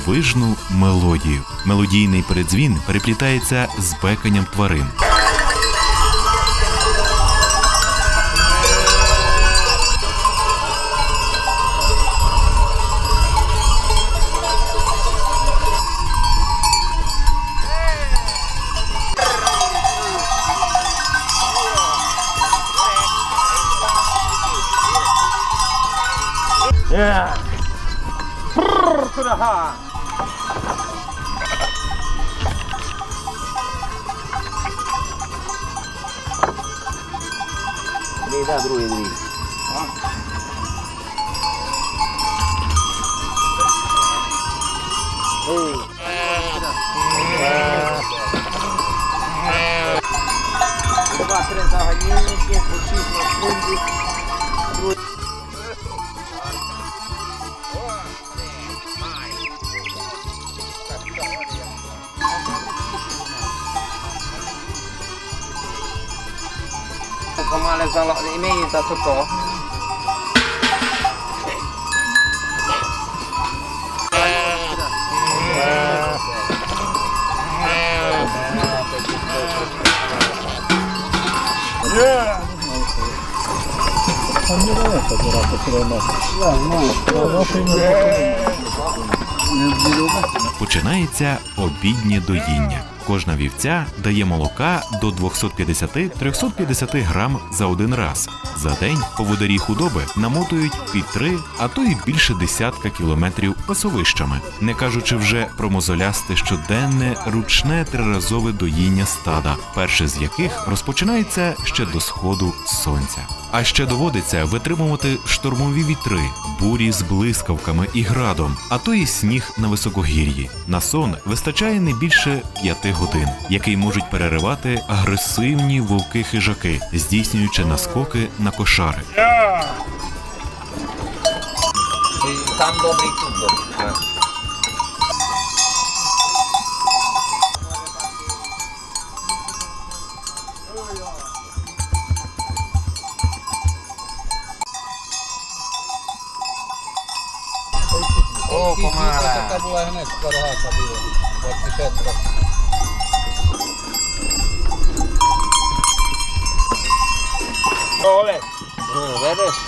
дивовижну мелодію. Мелодійний передзвін переплітається з беканням тварин. Ей, да, ವೇದಾದ್ರು ಎದುರಿ Vou apresentar aqui, que é possível, Помале зало... імеється тако. Починається обіднє доїння. Кожна вівця дає молока до 250-350 грам за один раз. За день поводарі худоби намотують під три, а то й більше десятка кілометрів пасовищами, не кажучи вже про мозолясте щоденне ручне триразове доїння стада, перше з яких розпочинається ще до сходу сонця. А ще доводиться витримувати штормові вітри, бурі з блискавками і градом, а то й сніг на високогір'ї. На сон вистачає не більше п'яти годин, який можуть переривати агресивні вовки-хижаки, здійснюючи наскоки на кошари. Там добрий, тут. О, помале. Така була гнець рогата біла. તો હવે વેરેશ